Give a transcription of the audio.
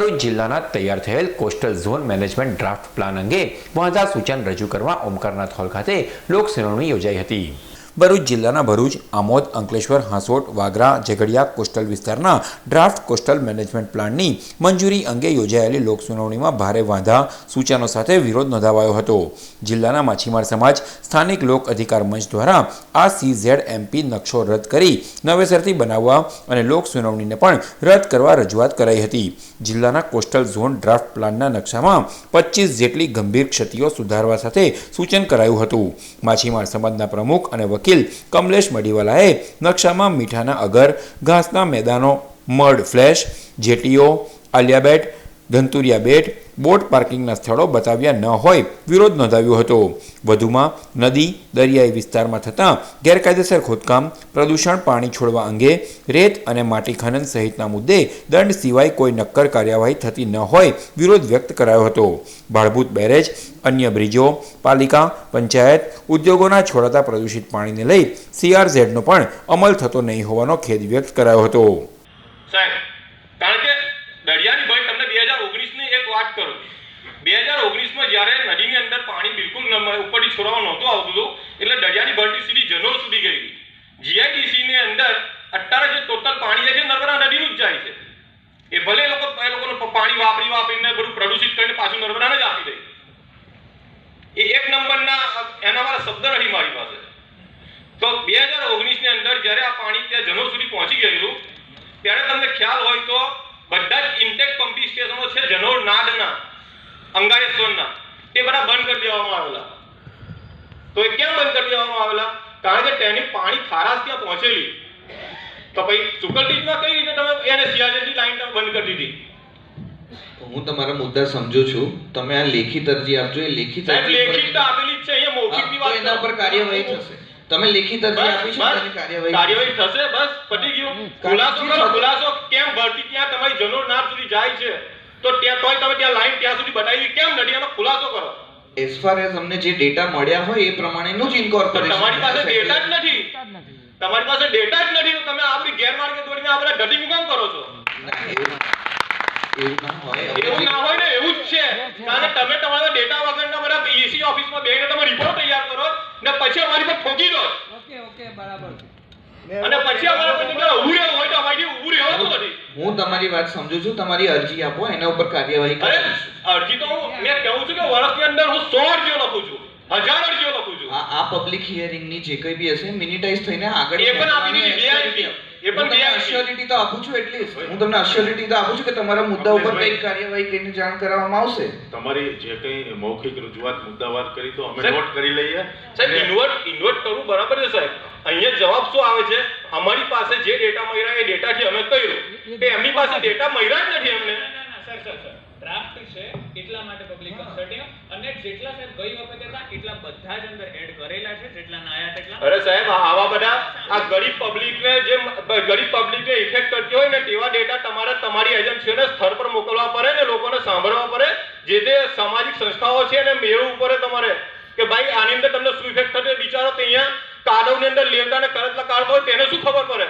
ભરૂચ જિલ્લાના તૈયાર થયેલ coastal zone management draft plan અંગે વાંધા સૂચન રજૂ કરવા ઓમકારનાથ હોલ ખાતે લોક યોજાઈ હતી. ભરૂચ જિલ્લાના ભરૂચ, આમોદ, અંકલેશ્વર, હાંસોટ, વાગરા, ઝઘડિયા કોસ્ટલ વિસ્તારના ડ્રાફ્ટ કોસ્ટલ મેનેજમેન્ટ પ્લાનની મંજૂરી અંગે યોજાયેલી લોક સુનાવણીમાં ભારે વાંધા સૂચનો સાથે વિરોધ નોંધાવાયો હતો. જિલ્લાના માછીમાર સમાજ, સ્થાનિક લોક અધિકાર મંચ દ્વારા આ સીઝેડ એમપી નકશો રદ કરી નવેસરથી બનાવવા અને લોક સુનાવણીને પણ રદ કરવા રજૂઆત કરાઈ હતી. જિલ્લાના કોસ્ટલ ઝોન ડ્રાફ્ટ પ્લાનના નકશામાં પચીસ જેટલી ગંભીર ક્ષતિઓ સુધારવા સાથે સૂચન કરાયું હતું. માછીમાર સમાજના પ્રમુખ અને વકીલ કમલેશ મડીવાલાએ નકશામાં મીઠાના અગર ઘાસના મેદાનો મડ ફ્લેશ જેટીઓ આલિયા બેટ ધંતુરિયા બેટ બોટ પાર્કિંગના સ્થળો બતાવ્યા ન હોય વિરોધ નોંધાવ્યો હતો. વધુમાં નદી, દરિયાઈ વિસ્તારમાં થતાં ગેરકાયદેસર ખોદકામ, પ્રદૂષણ, પાણી છોડવા અંગે રેત અને માટી ખનન સહિતના મુદ્દે દંડ સિવાય કોઈ નક્કર કાર્યવાહી થતી ન હોય વિરોધ વ્યક્ત કરાયો હતો. ભાડભૂત બેરેજ, અન્ય બ્રિજો, પાલિકા, પંચાયત, ઉદ્યોગોના છોડાતા પ્રદૂષિત પાણીને લઈ સીઆરઝેડનો પણ અમલ થતો નહીં હોવાનો ખેદ વ્યક્ત કરાયો હતો. સાહેબ કારણ કે દરિયાની ભાઈ તમને બે હજાર ઓગણીસની એક વાત કરું. બે હજાર ઓગણીસમાં જ્યારે નદીની અંદર પાણી બિલકુલ ઉપરથી છોડવા નહોતું આવતું હતું, એટલે દરિયાની ભરતી સીધી જનોર સુધી ગઈ. હતી જીઆઈડીસીની અંદર અત્યારે જે ટોટલ પાણી છે નર્મદા નદીનું જ જાય છે. એ ભલે લોકો, એ લોકોનું પાણી વાપરી વાપરીને બધું પ્રદૂષિત કરીને પાછું નર્મદાને જ આપી દે. એ એક નંબરના, એના વાળા શબ્દ રહી મારી પાસે. તો બે હજાર ઓગણીસની અંદર જ્યારે આ પાણી ત્યાં જનો સુધી પહોંચી ગયેલું, ત્યારે તમને ખ્યાલ હોય તો બધા જ સ્ટેશનો નાદના અંગારેશ્વરના તે બધા બંધ કરી દેવામાં આવેલા. તો એ કેમ બંધ કરી દેવામાં આવેલા? કારણ કે તેની પાણી ખારાશ ત્યાં પહોંચેલી. તો પછી સુકલદીપમાં કઈ રીતે તમે એને સિયાચેનની લાઈન તમે બંધ કરી દીધી? હું તમારા મુદ્દા સમજુ છું. તમે આ લેખિત અરજી આપજો. એ લેખિત અરજી લેખિત આપેલી છે. અહીંયા મૌખિકની વાત એના ઉપર કાર્યવાહી થશે. તમે લેખિત અરજી આપી છે એની કાર્યવાહી કાર્યવાહી થશે. બસ. પટી ગયું. ખુલાસો કરો ખુલાસો કેમ ભરતી? ત્યાં તમારી જનોર નાર સુધી જાય છે. તો ત્યાં તોય તમે ત્યાં લાઈન ત્યાં સુધી બનાવી કેમ નથી એનો ખુલાસો કરો? એઝ ફાર એઝ અમને જે ડેટા મળ્યા હોય એ પ્રમાણેનું જ તો ઇન્કોર્પોરેશન તમારી પાસે ડેટા જ નથી. તમારી પાસે ડેટા જ નથી. તો તમે આપણી ગેરમાર્ગે દોડીને આ બધા ડટિંગ કામ કરો છો. એવું ના હોય. એવું ના હોય. ને એવું જ છે. કારણ કે તમે તમારા ડેટા વગરના બધા ઈસી ઓફિસમાં બેસીને તમે રિપોર્ટ તૈયાર કરો ને પછી અમારી પર ઠોકી દો. ઓકે ઓકે બરાબર અને પછી અમારા પછી ઉભું ઊભું રહેવું હોય તો અમારી ઉભું રહેવાતું નથી. હું તમારી વાત સમજુ છું તમારી અરજી આપો એના ઉપર કાર્યવાહી અરે અરજી તો હું મેં કહું છું કે વર્ષની અંદર હું સો અરજીઓ લખું છું હજાર અરજીઓ લખું છું. આ પબ્લિક હિયરિંગની જે કંઈ બી હશે મિનિટાઈઝ થઈને આગળ એ પણ આપી દીધી, બે દીધી. એ પણ મેં અશ્યોરિટી તો આપું છું એટલીસ્ટ હું તમને અશ્યોરિટી તો આપું છું કે તમારા મુદ્દા ઉપર કઈ કાર્યવાહી કરીને જાણ કરવામાં આવશે? તમારી જે કંઈ મૌખિક રજૂઆત મુદ્દાવાર કરી તો અમે નોટ કરી લઈએ. સાહેબ ઇન્વર્ટ ઇન્વર્ટ કરવું બરાબર છે સાહેબ. અહીંયા જવાબ શું આવે છે? અમારી પાસે જે ડેટા મળ્યા એ ડેટાથી અમે કહ્યું કે એમની પાસે ડેટા મળ્યા જ નથી અમને? Sir sir sir. ડ્રાફ્ટ છે એટલા માટે પબ્લિક કન્સલ્ટિંગ અને જેટલા સાહેબ ગઈ વખતે હતા એટલા બધા જ અંદર એડ કરેલા છે જેટલા ના આયા તેટલા. અરે સાહેબ આ- આવા બધા આ ગરીબ પબ્લિકને જે ગરીબ પબ્લિકને ઇફેક્ટ કરતી હોય ને તેવા ડેટા તમારે તમારી એજન્સીઓને સ્થળ પર મોકલવા પડે ને લોકોને સાંભળવા પડે, જે તે સામાજિક સંસ્થાઓ છે એને મેળવવું પડે તમારે. કે ભાઈ, આની અંદર તમને શું ઇફેક્ટ થશે? બિચારો તો અહીંયા કાદવની અંદર લેવતા ને કરતલા કાઢતો હોય, તેને શું ખબર પડે?